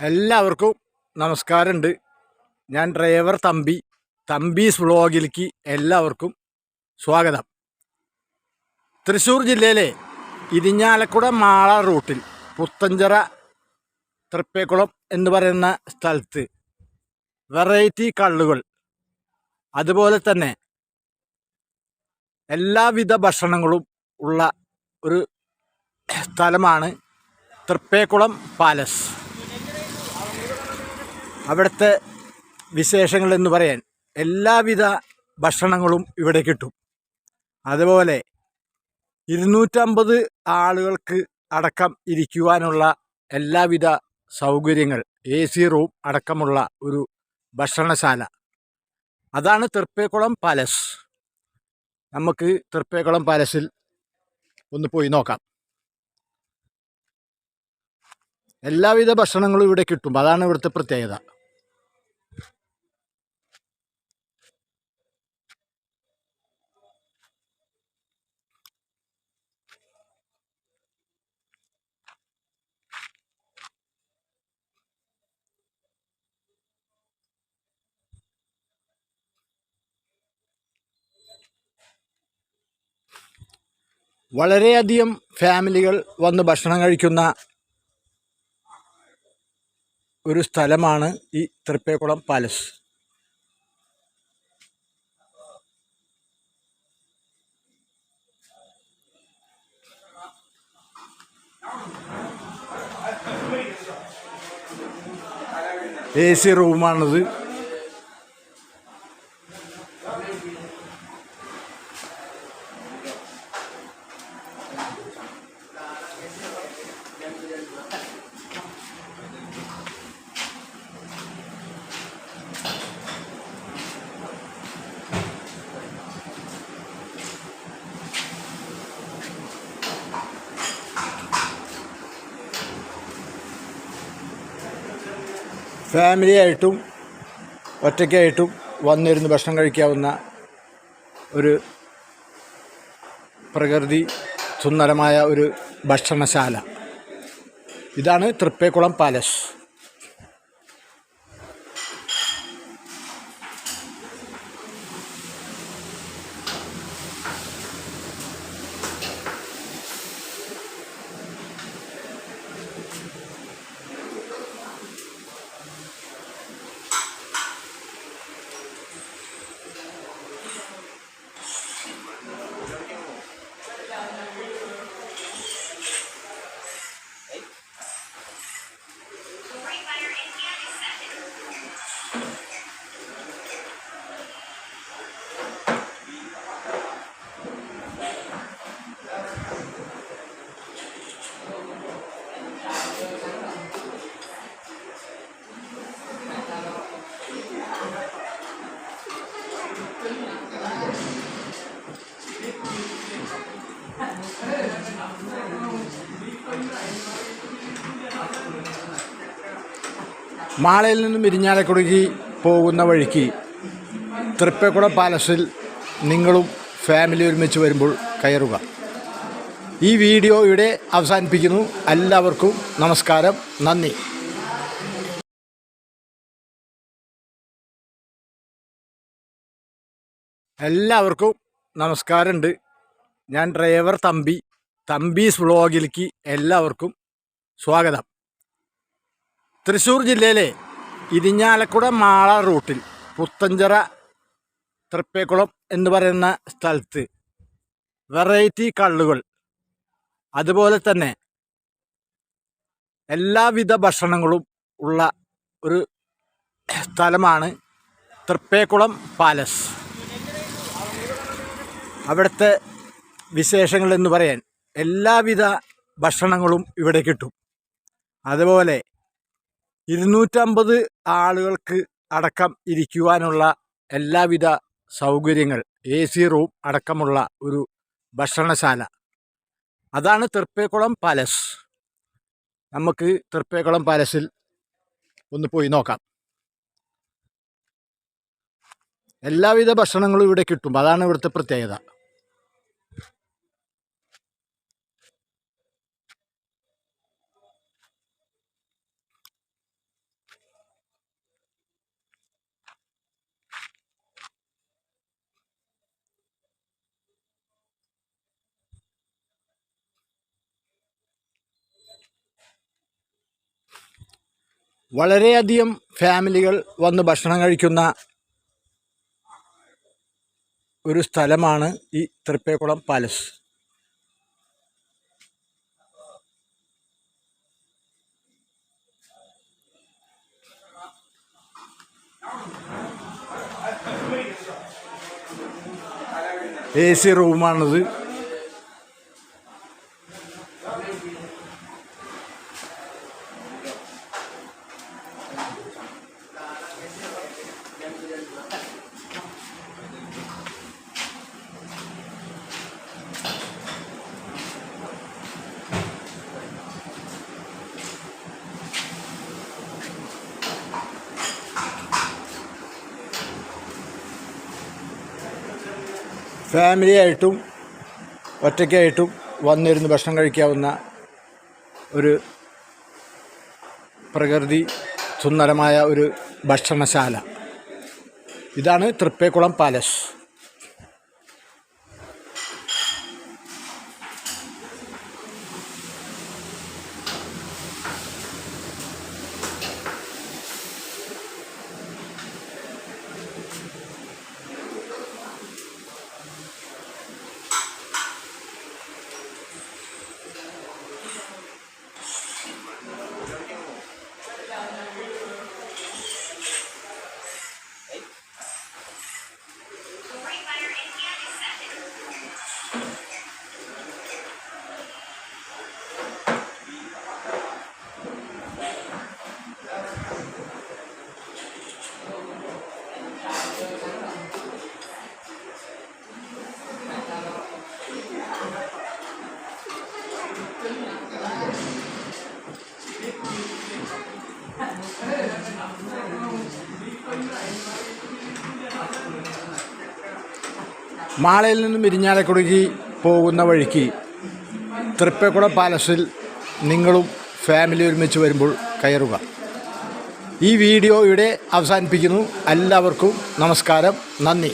എല്ലാവർക്കും നമസ്കാരമുണ്ട്. ഞാൻ ഡ്രൈവർ തമ്പി തമ്പീസ് വ്ളോഗിലേക്ക് എല്ലാവർക്കും സ്വാഗതം. തൃശ്ശൂർ ജില്ലയിലെ ഇരിഞ്ഞാലക്കുട മാള റൂട്ടിൽ പുത്തഞ്ചിറ തൃപ്പേക്കുളം എന്ന് പറയുന്ന സ്ഥലത്ത് വെറൈറ്റി കള്ളുകൾ അതുപോലെ തന്നെ എല്ലാവിധ ഭക്ഷണങ്ങളും ഉള്ള ഒരു സ്ഥലമാണ് തൃപ്പേക്കുളം പാലസ്. അവിടുത്തെ വിശേഷങ്ങൾ എന്ന് പറയാൻ എല്ലാവിധ ഭക്ഷണങ്ങളും ഇവിടെ കിട്ടും. അതുപോലെ ഇരുന്നൂറ്റമ്പത് ആളുകൾക്ക് അടക്കം ഇരിക്കുവാനുള്ള എല്ലാവിധ സൗകര്യങ്ങൾ എ സി റൂം അടക്കമുള്ള ഒരു ഭക്ഷണശാല. അതാണ് തൃപ്പേക്കുളം പാലസ്. നമുക്ക് തൃപ്പേക്കുളം പാലസിൽ ഒന്ന് പോയി നോക്കാം. എല്ലാവിധ ഭക്ഷണങ്ങളും ഇവിടെ കിട്ടും. അതാണ് ഇവിടുത്തെ പ്രത്യേകത. വളരെയധികം ഫാമിലികൾ വന്ന് ഭക്ഷണം കഴിക്കുന്ന ഒരു സ്ഥലമാണ് ഈ തൃപ്പേക്കുളം പാലസ്. എ സി റൂമാണിത്. ഫാമിലി ആയിട്ടും ഒറ്റയ്ക്കായിട്ടും വന്നിരുന്ന് ഭക്ഷണം കഴിക്കാവുന്ന ഒരു പ്രകൃതി സുന്ദരമായ ഒരു ഭക്ഷണശാല. ഇതാണ് തൃപ്പേക്കുളം പാലസ്. മാളയിൽ നിന്നും ഇരിഞ്ഞാലക്കുടയ്ക്ക് പോകുന്ന വഴിക്ക് തൃപ്പക്കുട പാലസിൽ നിങ്ങളും ഫാമിലി ഒരുമിച്ച് വരുമ്പോൾ കയറുക. ഈ വീഡിയോ ഇവിടെ അവസാനിപ്പിക്കുന്നു. എല്ലാവർക്കും നമസ്കാരം. നന്ദി. എല്ലാവർക്കും നമസ്കാരമുണ്ട്. ഞാൻ ഡ്രൈവർ തമ്പി. തമ്പീസ് വ്ളോഗിലേക്ക് എല്ലാവർക്കും സ്വാഗതം. തൃശ്ശൂർ ജില്ലയിലെ ഇരിഞ്ഞാലക്കുട മാള റൂട്ടിൽ പുത്തഞ്ചിറ തൃപ്പേക്കുളം എന്ന് പറയുന്ന സ്ഥലത്ത് വെറൈറ്റി കള്ളുകൾ. അതുപോലെ തന്നെ എല്ലാവിധ ഭക്ഷണങ്ങളും ഉള്ള ഒരു സ്ഥലമാണ് തൃപ്പേക്കുളം പാലസ്. അവിടുത്തെ വിശേഷങ്ങൾ എന്ന് പറയാൻ എല്ലാവിധ ഭക്ഷണങ്ങളും ഇവിടെ കിട്ടും. അതുപോലെ ഇരുന്നൂറ്റമ്പത് ആളുകൾക്ക് അടക്കം ഇരിക്കുവാനുള്ള എല്ലാവിധ സൗകര്യങ്ങൾ എ സി റൂം അടക്കമുള്ള ഒരു ഭക്ഷണശാല. അതാണ് തൃപ്പേക്കുളം പാലസ്. നമുക്ക് തൃപ്പേക്കുളം പാലസിൽ ഒന്ന് പോയി നോക്കാം. എല്ലാവിധ ഭക്ഷണങ്ങളും ഇവിടെ കിട്ടും. അതാണ് ഇവിടുത്തെ പ്രത്യേകത. വളരെയധികം ഫാമിലികൾ വന്ന് ഭക്ഷണം കഴിക്കുന്ന ഒരു സ്ഥലമാണ് ഈ തൃപ്പേക്കുളം പാലസ്. എ സി റൂമാണിത്. ഫാമിലി ആയിട്ടും ഒറ്റയ്ക്കായിട്ടും വന്നിരുന്ന് ഭക്ഷണം കഴിക്കാവുന്ന ഒരു പ്രകൃതി സുന്ദരമായ ഒരു ഭക്ഷണശാല. ഇതാണ് തൃപ്പേക്കുളം പാലസ്. മാളയിൽ നിന്നും ഇരിഞ്ഞാലക്കുടിക്ക് പോകുന്ന വഴിക്ക് തൃപ്പക്കുട പാലസിൽ നിങ്ങളും ഫാമിലി ഒരുമിച്ച് വരുമ്പോൾ കയറുക. ഈ വീഡിയോ ഇവിടെ അവസാനിപ്പിക്കുന്നു. എല്ലാവർക്കും നമസ്കാരം. നന്ദി.